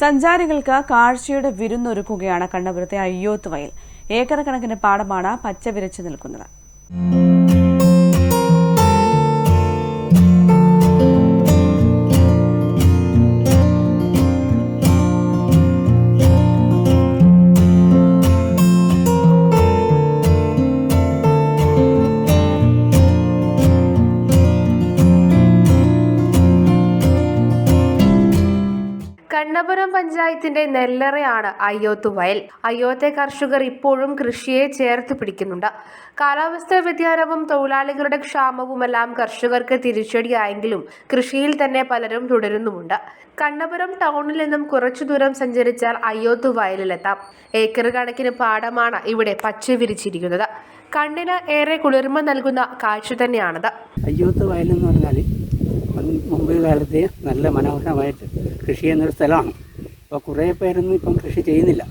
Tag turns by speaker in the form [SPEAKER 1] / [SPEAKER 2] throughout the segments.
[SPEAKER 1] സഞ്ചാരികൾക്ക് കാഴ്ചയുടെ വിരുന്നൊരുക്കുകയാണ് കണ്ണപുരത്തെ അയ്യോത്ത് വയൽ ഏക്കർ കണക്കിന് പാടമാണ് പച്ച വിരച്ചു നിൽക്കുന്നത്.
[SPEAKER 2] കണ്ണപുരം പഞ്ചായത്തിന്റെ നെല്ലറയാണ് അയ്യോത്ത് വയൽ. അയ്യോത്തെ കർഷകർ ഇപ്പോഴും കൃഷിയെ ചേർത്ത് പിടിക്കുന്നുണ്ട്. കാലാവസ്ഥാ വ്യതിയാനവും തൊഴിലാളികളുടെ ക്ഷാമവുമെല്ലാം കർഷകർക്ക് തിരിച്ചടിയായെങ്കിലും കൃഷിയിൽ തന്നെ പലരും തുടരുന്നുമുണ്ട്. കണ്ണപുരം ടൗണിൽ നിന്നും കുറച്ചു ദൂരം സഞ്ചരിച്ചാൽ അയ്യോത്ത് വയലിലെത്താം. ഏക്കർ കണക്കിന് പാടമാണ് ഇവിടെ പച്ച വിരിച്ചിരിക്കുന്നത്. കണ്ണിന് ഏറെ കുളിർമ നൽകുന്ന കാഴ്ച തന്നെയാണത്.
[SPEAKER 3] അയ്യോത്ത് എന്ന് പറഞ്ഞാൽ മുമ്പ് കാലത്ത് നല്ല മനോഹരമായിട്ട് കൃഷി ചെയ്യുന്നൊരു സ്ഥലമാണ്. അപ്പോൾ കുറേ പേരൊന്നും ഇപ്പം കൃഷി ചെയ്യുന്നില്ല.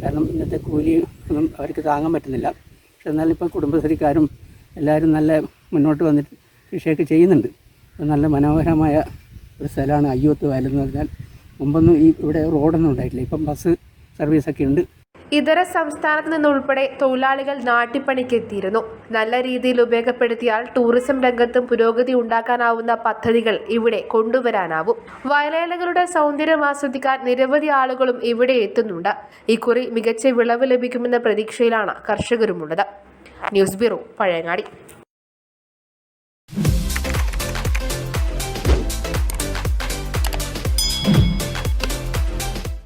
[SPEAKER 3] കാരണം ഇന്നത്തെ കൂലി ഒന്നും അവർക്ക് താങ്ങാൻ പറ്റുന്നില്ല. പക്ഷെ എന്നാലും ഇപ്പം കുടുംബശ്രീക്കാരും എല്ലാവരും നല്ല മുന്നോട്ട് വന്നിട്ട് കൃഷിയൊക്കെ ചെയ്യുന്നുണ്ട്. നല്ല മനോഹരമായ ഒരു സ്ഥലമാണ് അയ്യോത്ത് വയലെന്ന് പറഞ്ഞാൽ. മുമ്പൊന്നും ഈ ഇവിടെ റോഡൊന്നും ഉണ്ടായിട്ടില്ല. ഇപ്പം ബസ് സർവീസൊക്കെ ഉണ്ട്.
[SPEAKER 2] ഇതര സംസ്ഥാനത്ത് നിന്നുൾപ്പെടെ തൊഴിലാളികൾ നാട്ടിപ്പണിക്കെത്തിയിരുന്നു. നല്ല രീതിയിൽ ഉപയോഗപ്പെടുത്തിയാൽ ടൂറിസം രംഗത്തും പുരോഗതി ഉണ്ടാക്കാനാവുന്ന പദ്ധതികൾ ഇവിടെ കൊണ്ടുവരാനാവും. വയലേലകളുടെ സൗന്ദര്യം ആസ്വദിക്കാൻ നിരവധി ആളുകളും ഇവിടെ എത്തുന്നുണ്ട്. ഇക്കുറി മികച്ച വിളവ് ലഭിക്കുമെന്ന പ്രതീക്ഷയിലാണ് കർഷകരുമുള്ളത്. News bureau Pazhayangadi.